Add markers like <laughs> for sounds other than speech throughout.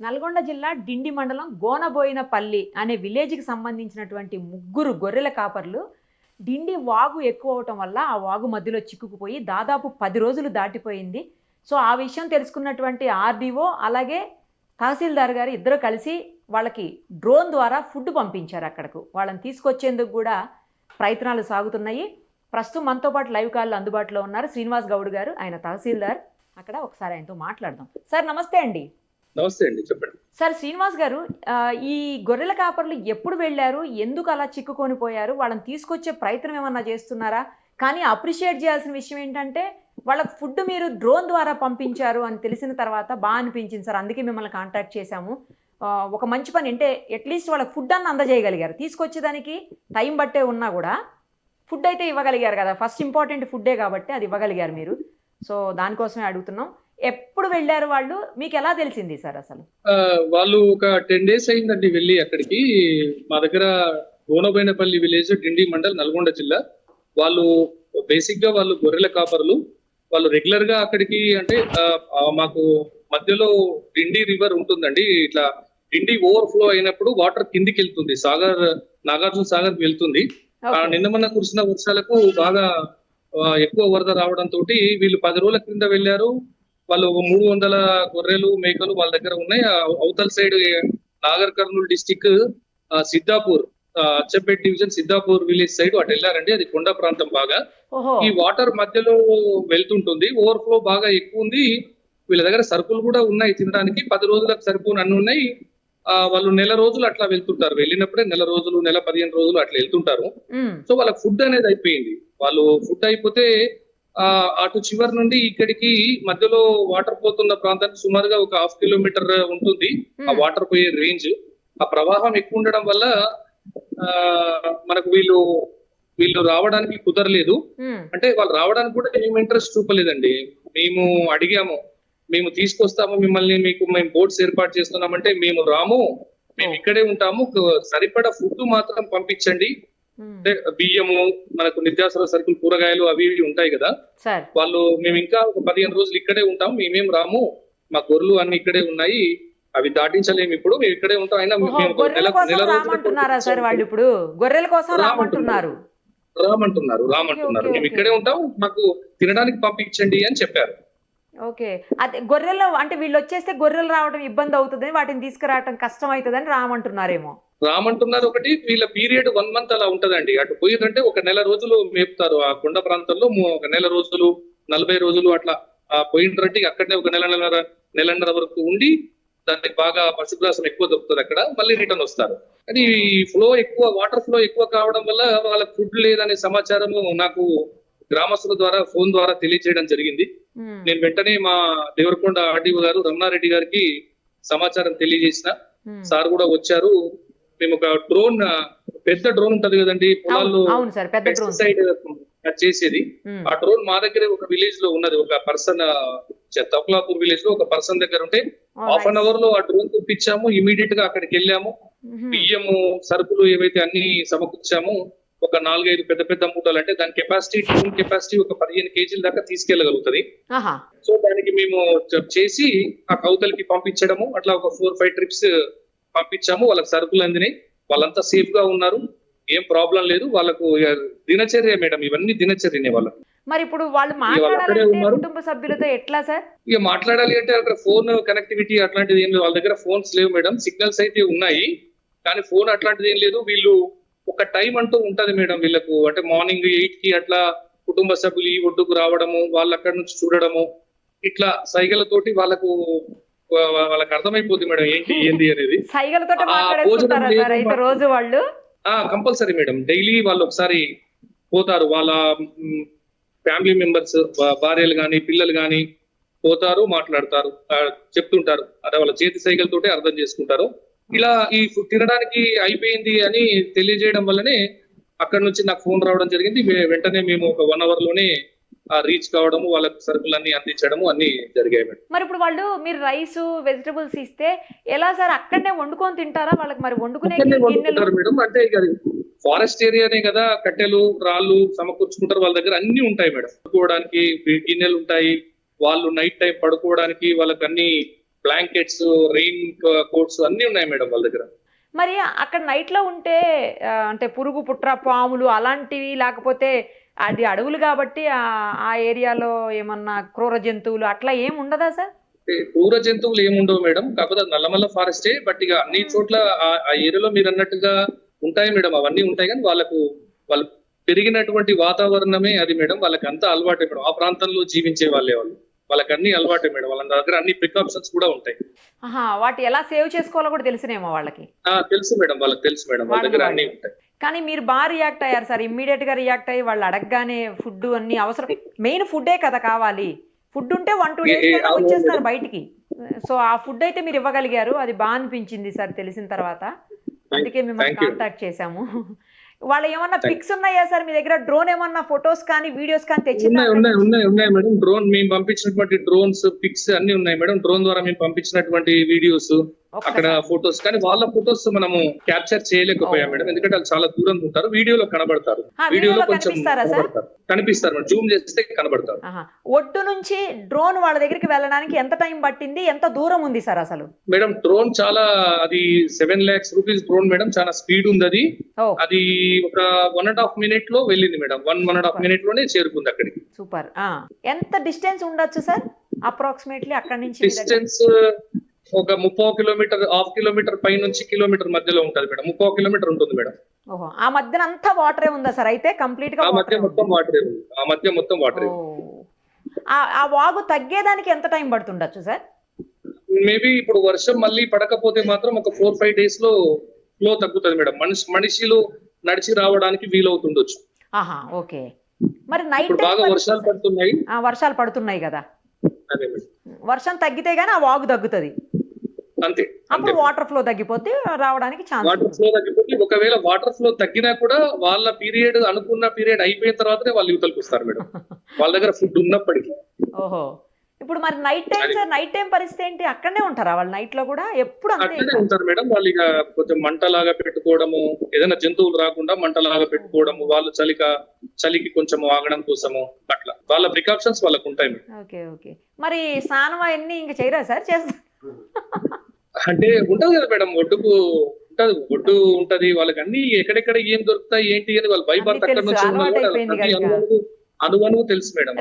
నల్గొండ జిల్లా డిండి మండలం గోనబోయినపల్లి అనే విలేజ్కి సంబంధించినటువంటి ముగ్గురు గొర్రెల కాపర్లు డిండి వాగు ఎక్కువ అవటం వల్ల ఆ వాగు మధ్యలో చిక్కుకుపోయి దాదాపు పది రోజులు దాటిపోయింది. సో ఆ విషయం తెలుసుకున్నటువంటి ఆర్డీఓ అలాగే తహసీల్దార్ గారు ఇద్దరు కలిసి వాళ్ళకి డ్రోన్ ద్వారా ఫుడ్ పంపించారు అక్కడకు. వాళ్ళని తీసుకొచ్చేందుకు కూడా ప్రయత్నాలు సాగుతున్నాయి. ప్రస్తుతం మనతో పాటు లైవ్ కాల్లో అందుబాటులో ఉన్నారు శ్రీనివాస్ గౌడ్ గారు ఆయన తహసీల్దార్. అక్కడ ఒకసారి ఆయనతో మాట్లాడదాం. సార్ నమస్తే అండి. నమస్తే అండి చెప్పండి. సార్ శ్రీనివాస్ గారు ఈ గొర్రెల కాపర్లు ఎప్పుడు వెళ్ళారు? ఎందుకు అలా చిక్కుకొని పోయారు వాళ్ళని తీసుకొచ్చే ప్రయత్నం ఏమన్నా చేస్తున్నారా? కానీ అప్రిషియేట్ చేయాల్సిన విషయం ఏంటంటే వాళ్ళకి ఫుడ్ మీరు డ్రోన్ ద్వారా పంపించారు అని తెలిసిన తర్వాత బాగా అనిపించింది సార్. అందుకే మిమ్మల్ని కాంటాక్ట్ చేశాము. ఒక మంచి పని అంటే అట్లీస్ట్ వాళ్ళకి ఫుడ్ అన్న అందజేయగలిగారు. తీసుకొచ్చేదానికి టైం బట్టే ఉన్నా కూడా ఫుడ్ అయితే ఇవ్వగలిగారు కదా. ఫస్ట్ ఇంపార్టెంట్ ఫుడ్డే కాబట్టి అది ఇవ్వగలిగారు మీరు. సో దానికోసమే అడుగుతున్నాం. ఎప్పుడు వెళ్ళారు వాళ్ళు? మీకు ఎలా తెలిసింది సార్ అసలు? వాళ్ళు ఒక టెన్ డేస్ అయిందండి వెళ్ళి అక్కడికి. మా దగ్గర గోనబైనపల్లి విలేజ్ డిండి మండల్ నల్గొండ జిల్లా. వాళ్ళు బేసిక్గా వాళ్ళు గొర్రెల కాపర్లు. వాళ్ళు రెగ్యులర్గా అక్కడికి అంటే మాకు మధ్యలో డిండి రివర్ ఉంటుందండి. ఇట్లా డిండి ఓవర్ఫ్లో అయినప్పుడు వాటర్ కిందికి వెళ్తుంది సాగర్ నాగార్జున సాగర్ వెళ్తుంది. నిన్న మొన్న కురిసిన వర్షాలకు బాగా ఎక్కువ వరద రావడంతో వీళ్ళు పది రోజుల క్రింద వెళ్ళారు. వాళ్ళు ఒక మూడు వందల గొర్రెలు మేకలు వాళ్ళ దగ్గర ఉన్నాయి. అవతల side Nagar Kurnool district Siddhapur Achampet division Siddhapur village side అటు వెళ్ళారండి. అది కొండ ప్రాంతం బాగా. ఈ వాటర్ మధ్యలో వెళ్తుంటుంది. ఓవర్ఫ్లో బాగా ఎక్కువ ఉంది. వీళ్ళ దగ్గర సరుకులు కూడా ఉన్నాయి తినడానికి. పది రోజులకు సరిపోను అన్ని ఉన్నాయి. వాళ్ళు నెల రోజులు అట్లా వెళ్తుంటారు. వెళ్ళినప్పుడే నెల రోజులు నెల పదిహేను రోజులు అట్లా వెళ్తుంటారు. సో వాళ్ళకి ఫుడ్ అనేది అయిపోయింది. వాళ్ళు ఫుడ్ అయిపోతే అటు చివరి నుండి ఇక్కడికి మధ్యలో వాటర్ పోతున్న ప్రాంతానికి సుమారుగా ఒక హాఫ్ కిలోమీటర్ ఉంటుంది. ఆ ఉమ్, వాటర్ పోయే రేంజ్. ఆ ప్రవాహం ఎక్కువ ఉండడం వల్ల ఆ మనకు వీళ్ళు వీళ్ళు రావడానికి కుదరలేదు. ఉమ్, అంటే వాళ్ళు రావడానికి కూడా ఏం ఇంట్రెస్ట్ చూపలేదండి. మేము అడిగాము మేము తీసుకొస్తాము మిమ్మల్ని మీకు మేము బోట్స్ ఏర్పాటు చేస్తున్నామంటే మేము రాము మేము ఇక్కడే ఉంటాము. సరిపడా ఫుడ్ మాత్రం పంపించండి. అంటే బియ్యము మనకు నిత్యావసర సరుకులు కూరగాయలు అవి ఇవి ఉంటాయి కదా. వాళ్ళు మేము ఇంకా ఒక పదిహేను రోజులు ఇక్కడే ఉంటాం మేమేం రాము. మా గొర్రెలు అన్ని ఇక్కడే ఉన్నాయి. అవి దాటించలేము ఇప్పుడు మేము ఇక్కడే ఉంటాం. అయినా రామంటున్నారా సార్ వాళ్ళు ఇప్పుడు? గొర్రెల కోసం రామంటున్నారు. రామంటున్నారు. మేము. ఇక్కడే ఉంటాం. మాకు తినడానికి పంపించండి అని చెప్పారు. ఓకే. అదే గొర్రెలు అంటే వీళ్ళు వచ్చేస్తే గొర్రెలు రావడం ఇబ్బంది అవుతుందని వాటిని తీసుకురావడం కష్టం అవుతుందని రామంటున్నారేమో. రామంటున్నారు ఒకటి వీళ్ళ పీరియడ్ వన్ మంత్ అలా ఉంటదండి. అటు పోయిందంటే ఒక నెల రోజులు మేపుతారు. ఆ కొండ ప్రాంతంలో ఒక నెల రోజులు నలభై రోజులు అట్లా ఆ పోయిండ్రంటే అక్కడనే ఒక నెల నెలన్నర నెలన్నర వరకు ఉండి దానికి బాగా పశుగ్రాసం ఎక్కువ దొరుకుతుంది అక్కడ. మళ్ళీ రిటర్న్ వస్తారు. కానీ ఫ్లో ఎక్కువ వాటర్ ఫ్లో ఎక్కువ కావడం వల్ల వాళ్ళకి ఫుడ్ లేదనే సమాచారము నాకు గ్రామస్తుల ద్వారా ఫోన్ ద్వారా తెలియజేయడం జరిగింది. నేను వెంటనే మా దేవరకొండ ఆర్డీఓ గారు రమణారెడ్డి గారికి సమాచారం తెలియజేసిన. సార్ కూడా వచ్చారు. మేము ఒక డ్రోన్ పెద్ద డ్రోన్ ఉంటది కదండి పొలాల్లో పెస్టిసైడ్ చేసేది. ఆ డ్రోన్ మా దగ్గరే ఒక విలేజ్లో ఉన్నది ఒక పర్సన్ తొక్లాపూర్ విలేజ్లో ఒక పర్సన్ దగ్గర ఉంటే హాఫ్ అన్ అవర్లో ఆ డ్రోన్ తెప్పించాము ఇమీడియట్గా అక్కడికి వెళ్ళాము. బియ్యము సరుకులు ఏవైతే అన్ని సమకూర్చామో ఒక నాలుగైదు పెద్ద పెద్ద మూటలు అంటే దాని కెపాసిటీ డ్రోన్ కెపాసిటీ ఒక పదిహేను కేజీల దాకా తీసుకెళ్ళగలుగుతుంది సో దానికి మేము చేసి ఆ కౌతలకి పంపించడము అట్లా ఒక ఫోర్ ఫైవ్ ట్రిప్స్ పంపించాము వాళ్ళకి సరుకులు అందినాయి. వాళ్ళంతా సేఫ్గా ఉన్నారు. ఏం ప్రాబ్లం లేదు. వాళ్ళకు దినచర్య మేడం ఇవన్నీ దినచర్యనే వాళ్ళకి. మరి ఇప్పుడు వాళ్ళు మాట్లాడాలంటే. కుటుంబ సభ్యులతో ఎట్లా సార్? ఇక మాట్లాడాలి అంటే అక్కడ ఫోన్ కనెక్టివిటీ అట్లాంటిది ఏం లేదు. వాళ్ళ దగ్గర ఫోన్స్ లేవు మేడం. సిగ్నల్స్ అయితే ఉన్నాయి. కానీ ఫోన్ అట్లాంటిది ఏం లేదు. వీళ్ళు ఒక టైం అంటూ ఉంటది మేడం వీళ్ళకు. అంటే మార్నింగ్ ఎయిట్కి అట్లా కుటుంబ సభ్యులు ఈ ఒడ్డుకు రావడము వాళ్ళు అక్కడ నుంచి చూడడము ఇట్లా సైగలతోటి వాళ్ళకు వాళ్ళకి అర్థమైపోద్ది మేడం ఏంటి ఏంది అనేది. రోజు వాళ్ళు? Compulsory madam. డైలీ వాళ్ళు ఒకసారి పోతారు. వాళ్ళ ఫ్యామిలీ మెంబర్స్ భార్యలు కానీ పిల్లలు కానీ పోతారు మాట్లాడతారు చెప్తుంటారు. అదే వాళ్ళ చేతి సైకిల్తోటే అర్థం చేసుకుంటారు. ఇలా ఈ తినడానికి అయిపోయింది అని తెలియజేయడం వల్లనే అక్కడ నుంచి నాకు ఫోన్ రావడం జరిగింది. వెంటనే మేము ఒక వన్ అవర్లోనే రీచ్ కావడము వాళ్ళకు సరుకులన్నీ అందించడము అన్ని జరిగాయి మేడం. మరి ఇప్పుడు వాళ్ళు మీరు రైస్ వెజిటబుల్స్ ఇస్తే ఎలా సార్ అక్కడనే వండుకొని తింటారా? వాళ్ళకి మరి వండుకునే మేడం. అంటే ఇక ఫారెస్ట్ ఏరియానే కదా కట్టెలు రాళ్ళు సమకూర్చుకుంటారు వాళ్ళ దగ్గర అన్ని ఉంటాయి మేడం. పడుకోవడానికి గిన్నెలు ఉంటాయి. వాళ్ళు నైట్ టైం పడుకోవడానికి వాళ్ళకి అన్ని బ్లాంకెట్స్ రెయిన్ కోట్స్ అన్ని ఉన్నాయి మేడం వాళ్ళ దగ్గర. మరి అక్కడ నైట్లో ఉంటే ఆ, అంటే పురుగు పుట్ర పాములు అలాంటివి లేకపోతే అది అడవులు కాబట్టి ఆ- ఏరియాలో ఏమన్నా క్రూర జంతువులు అట్లా ఏం ఉండదా సార్? క్రూర జంతువులు ఏముండవు మేడం. కాకపోతే నల్లమల్ల ఫారెస్టే బట్ ఇక అన్ని చోట్ల ఆ- ఆ ఏరియాలో మీరు అన్నట్టుగా ఉంటాయి మేడం. అవన్నీ ఉంటాయి కానీ వాళ్ళకు వాళ్ళు పెరిగినటువంటి వాతావరణమే అది మేడం. వాళ్ళకి అంతా అలవాటే మేడం. ఆ ప్రాంతంలో జీవించే వాళ్ళే వాళ్ళు. వాళ్ళకి అన్ని అలవాటే మేడం. వాళ్ళ దగ్గర అన్ని ప్రికాషన్స్ కూడా ఉంటాయి. వాటి ఎలా సేవ్ చేసుకోవాలో కూడా తెలిసినేమో వాళ్ళకి. తెలుసు మేడం వాళ్ళకి తెలుసు మేడం. వాళ్ళ దగ్గర అన్ని ఉంటాయి. కానీ మీరు బాగా రియాక్ట్ అయ్యారు సార్. ఇమ్మీడియట్గా రియాక్ట్ అయ్యి వాళ్ళు అడగగానే ఫుడ్ అన్ని అవసరం. మెయిన్ ఫుడ్డే కదా కావాలి. ఫుడ్ ఉంటే వన్ టూ డేస్ వచ్చేస్తారు బయటికి. సో ఆ ఫుడ్ అయితే మీరు ఇవ్వగలిగారు. అది బాగా అనిపించింది సార్ తెలిసిన తర్వాత. అందుకే మిమ్మల్ని. కాంటాక్ట్ చేశాము. వాళ్ళు ఏమన్నా పిక్స్ ఉన్నాయా సార్? మీ దగ్గర డ్రోన్ ఏమన్నా ఫొటోస్ కానీ వీడియోస్ కానీ తెచ్చిందా ఉన్నాయి ఉన్నాయి ఉన్నాయి ఉన్నాయి మేడం. డ్రోన్ మేము పంపించినటువంటి డ్రోన్స్ పిక్స్ అన్ని ఉన్నాయి మేడం. డ్రోన్ ద్వారా మేము పంపించినటువంటి వీడియోస్. అక్కడ. ఫొటోస్ కానీ వాళ్ళ ఫొటోస్ మనము క్యాప్చర్ చేయలేకపోయాం. మేడం. ఎందుకంటే వాళ్ళు చాలా దూరంగా ఉంటారు. వీడియోలో కనబడతారు. వీడియోలో కొంచెం కనిపిస్తారా మేడం. జూమ్ చేస్తే కనబడతారు. ఒడ్డు నుంచి డ్రోన్ వాళ్ళ దగ్గరికి వెళ్ళడానికి ఎంత టైం పట్టింది? ఎంత దూరం ఉంది సార్ అసలు? మేడం డ్రోన్ చాలా అది seven lakhs rupees drone madam. చాలా స్పీడ్ ఉంది అది. అది ఒక వన్ అండ్ హాఫ్ మినిట్లో వెళ్ళింది madam. One one and half మినిట్లోనే చేరుకుంది అక్కడికి. సూపర్. ఎంత డిస్టెన్స్ ఉండొచ్చు సార్? అప్రాక్సిమేట్లీ అక్కడ నుంచి? డిస్టెన్స్ ఒక ముప్పై కిలోమీటర్ హాఫ్ కిలోమీటర్ పై నుంచి కిలోమీటర్ మధ్యలో ఉంటది మేడం. ముప్పై కిలోమీటర్ ఉంటుంది మేడం. ఆ మధ్యన అంతా వాటరే ఉందా సార్? అయితే కంప్లీట్గా ఆ మధ్య మొత్తం వాటరే ఉంది. ఆ మధ్య మొత్తం వాటరే. ఆ- వాగు తగ్గేదానికి ఎంత టైం పడుతుండొచ్చు సార్? మేబీ ఇప్పుడు వర్షం మళ్ళీ పడకపోతే మాత్రం ఒక ఫోర్ ఫైవ్ డేస్లో ఫ్లో తగ్గుతుంది మేడం. మనిషి మనిషిలో నడిచి రావడానికి వీలవుతుండొచ్చు. ఆహా ఓకే. మరి నైట్ బాగా వర్షాలు పడుతున్నాయి. వర్షాలు పడుతున్నాయి కదా. వర్షం తగ్గితే గానీ ఆ వాగు తగ్గుతుంది. అంతే అప్పుడు వాటర్ ఫ్లో తగ్గిపోతే రావడానికి ఛాన్స్ వాటర్ ఫ్లో తగ్గిపోతే ఒకవేళ వాటర్ ఫ్లో తగ్గినా కూడా వాళ్ళ పీరియడ్ అనుకున్న పీరియడ్ అయిపోయిన తర్వాతనే వాళ్ళు యువతలకు వస్తారు మేడం. <laughs> వాళ్ళ దగ్గర ఫుడ్ ఉన్నప్పటికీ. ఓహో. ఇప్పుడు మరి night time sir night time పరిస్థితి ఏంటి? అక్కడనే ఉంటారా వాళ్ళు నైట్లో కూడా? ఎప్పుడు అట్లనే ఉంటారు మేడం. వాళ్ళు ఇక కొంచెం మంటలాగా పెట్టుకోవడము ఏదైనా జంతువులు రాకుండా మంటలాగా పెట్టుకోవడము వాళ్ళు చలిక చలికి కొంచెం ఆగడం కోసము అట్లా. వాళ్ళ ప్రికాషన్స్ వాళ్ళకు ఉంటాయి మేడం. Okay okay. మరి స్నానం అవన్నీ ఇంకా చేయరా సార్ చేస్తారు అంటే ఉంటది కదా మేడం ఒడ్డుకు ఉంటది ఒడ్డు ఉంటది వాళ్ళకి అన్ని ఎక్కడెక్కడ ఏం దొరుకుతాయి ఏంటి అని వాళ్ళు భయపడతా అక్కడ నుంచి తెలుసు, మేడం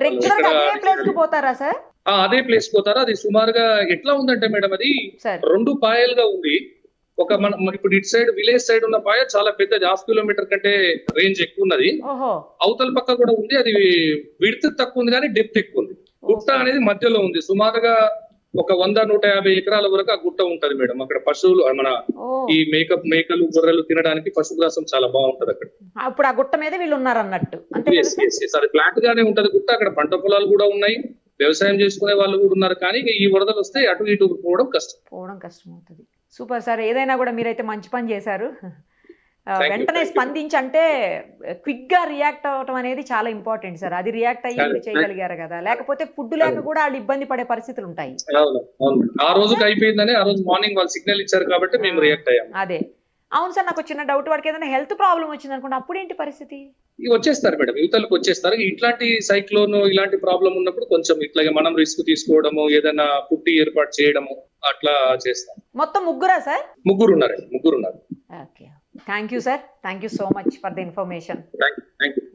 అదే ప్లేస్ పోతారా అదే సుమారుగా ఎట్లా ఉందంటే మేడం అది రెండు పాయలుగా ఉంది. ఒక మన ఇప్పుడు ఇటు సైడ్ విలేజ్ సైడ్ ఉన్న పాయ చాలా పెద్దది హాఫ్ కిలోమీటర్ కంటే రేంజ్ ఎక్కువ ఉన్నది. అవతల పక్క కూడా ఉంది అది విడత్ తక్కువ ఉంది కానీ డెప్త్ ఎక్కువ ఉంది. గుట్ట. అనేది మధ్యలో ఉంది. సుమారుగా ఒక వంద నూట యాభై ఎకరాల వరకు ఆ గుట్ట ఉంటది మేడం. అక్కడ పశువులు మన ఈ మేకప్ మేకలు గొర్రెలు తినడానికి పశుగ్రాసం చాలా బాగుంటది అక్కడ. అప్పుడు ఆ గుట్ట మీద వీళ్ళు ఉన్నారు అన్నట్టు. అది ఫ్లాట్ గానే ఉంటది గుట్ట. అక్కడ పంట పొలాలు కూడా ఉన్నాయి. వ్యవసాయం చేసుకునే వాళ్ళు కూడా ఉన్నారు. కానీ ఈ వరదలు వస్తే అటు ఇటు పోవడం కష్టం. పోవడం కష్టం అవుతుంది సూపర్ సార్. ఏదైనా కూడా మీరైతే మంచి పని చేశారు. వెంటనే thank you. స్పందించి అంటే క్విక్గా రియాక్ట్ అవ్వటం అనేది చాలా ఇంపార్టెంట్ సార్. అది రియాక్ట్ అయ్యి చేయగలిగారు కదా. లేకపోతే ఫుడ్ లేక కూడా వాళ్ళు ఇబ్బంది పడే పరిస్థితులు ఉంటాయి. ఆ రోజుకి అయిపోయిందని ఆ రోజు మార్నింగ్ వాళ్ళు సిగ్నల్ ఇచ్చారు కాబట్టి మేము రియాక్ట్ అయ్యాం. అదే. అవును సార్ నాకు చిన్న డౌట్. వాడికి ఏదైనా హెల్త్ ప్రాబ్లం వచ్చింది అనుకోండి అప్పుడు ఏంటి పరిస్థితి? వచ్చేస్తారు మేడం. యువతలకు వచ్చేస్తారు. ఇట్లాంటి సైక్లోన్ ఇలాంటి ప్రాబ్లం ఉన్నప్పుడు కొంచెం ఇట్లాగే మనం రిస్క్ తీసుకోవడము ఏదైనా పుట్టి ఏర్పాటు చేయడము అట్లా చేస్తాం. మొత్తం ముగ్గురా సార్? ముగ్గురు ఉన్నారు ముగ్గురు ఉన్నారు. Okay. Thank you, sir. Thank you so much for the information. Thank, thank you.